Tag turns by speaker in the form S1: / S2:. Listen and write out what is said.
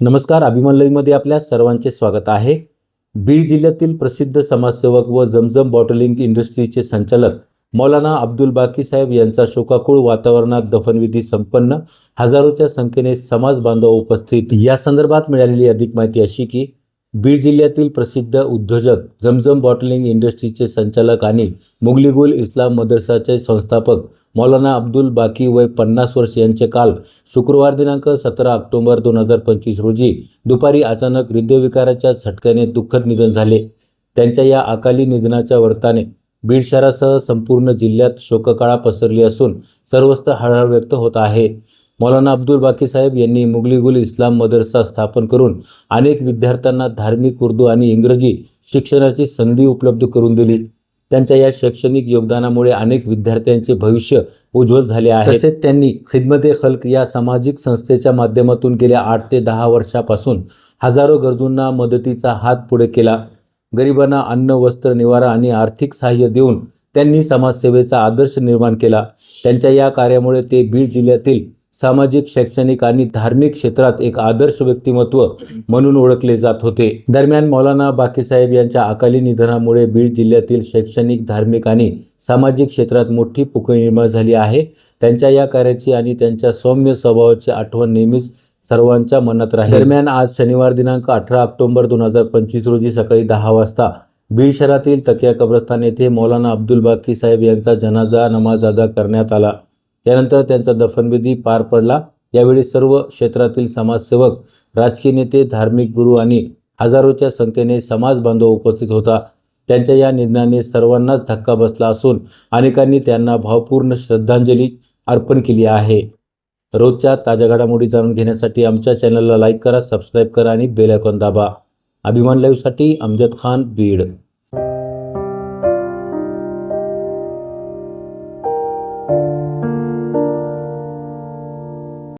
S1: नमस्कार अभिमान आपल्या सर्वांचे स्वागत आहे. बीड जिल्ह्यातील प्रसिद्ध समाजसेवक व जमजम बॉटलिंग इंडस्ट्रीचे संचालक मौलाना अब्दुल बाकी साहेब यांचा शोकाकुळ वातावरणात दफनविधी संपन्न हजारोच्या संख्येने समाज बांधव उपस्थित. या संदर्भात मिळालेली अधिक माहिती अशी की बीड जिल्ह्यातील प्रसिद्ध उद्योजक जमजम बॉटलिंग इंडस्ट्रीचे संचालक आणि मुगलीगुल इस्लाम मदरसाचे संस्थापक मौलाना अब्दुल बाकी वय पन्नास वर्ष यांचे काल शुक्रवार दिनांक सतरा ऑक्टोबर दोन हजार पंचवीस रोजी दुपारी अचानक हृदयविकाराच्या झटक्याने दुःखद निधन झाले. त्यांच्या या अकाली निधनाच्या वर्ताने बीड शहरासह संपूर्ण जिल्ह्यात शोककळा पसरली असून सर्वस्त हळहळ व्यक्त होत आहे. मौलाना अब्दुल बाकी साहेब यांनी मुगलीगुल इस्लाम मदरसा स्थापन करून अनेक विद्यार्थ्यांना धार्मिक उर्दू आणि इंग्रजी शिक्षणाची संधी उपलब्ध करून दिली. त्यांच्या या शैक्षणिक योगदानामुळे अनेक विद्यार्थ्यांचे भविष्य उज्ज्वल झाले आहे. तसेच त्यांनी खिदमते खल्क या सामाजिक संस्थेच्या माध्यमातून गेल्या आठ ते दहा वर्षापासून हजारो गरजूंना मदतीचा हात पुढे केला. गरिबांना अन्न वस्त्र निवारा आणि आर्थिक सहाय्य देऊन त्यांनी समाजसेवेचा आदर्श निर्माण केला. त्यांच्या या कार्यामुळे ते बीड जिल्ह्यातील सामाजिक शैक्षणिक आणि धार्मिक क्षेत्रात एक आदर्श व्यक्तिमत्व म्हणून ओळखले जात होते. दरम्यान मौलाना बाकीसाहेब यांच्या अकाली निधनामुळे बीड जिल्ह्यातील शैक्षणिक धार्मिक आणि सामाजिक क्षेत्रात मोठी पोकळी निर्माण झाली आहे. त्यांच्या या कार्याची आणि त्यांच्या सौम्य स्वभावाची आठवण नेहमीच सर्वांच्या मनात राहील. दरम्यान आज शनिवार दिनांक अठरा ऑक्टोबर दोन हजार पंचवीस रोजी सकाळी दहा वाजता बीड शहरातील तकिया कब्रस्तान येथे मौलाना अब्दुल बाकी साहेब यांचा जनाजा नमाज अदा करण्यात आला. यानंतर त्यांचा दफनविधी पार पडला. यावेळी सर्व क्षेत्रातील समाजसेवक राजकीय नेते धार्मिक गुरु आणि हजारोच्या संख्येने समाज बांधव उपस्थित होता. त्यांच्या या निधनाने सर्वांनाच धक्का बसला असून अनेकांनी त्यांना भावपूर्ण श्रद्धांजली अर्पण केली आहे. रोजच्या ताज्या घडामोडी जाणून घेण्यासाठी आमच्या चॅनलला लाईक करा सबस्क्राईब करा आणि बेल आयकॉन दाबा. अभिमान लाईव्हसाठी अमजद खान बीड.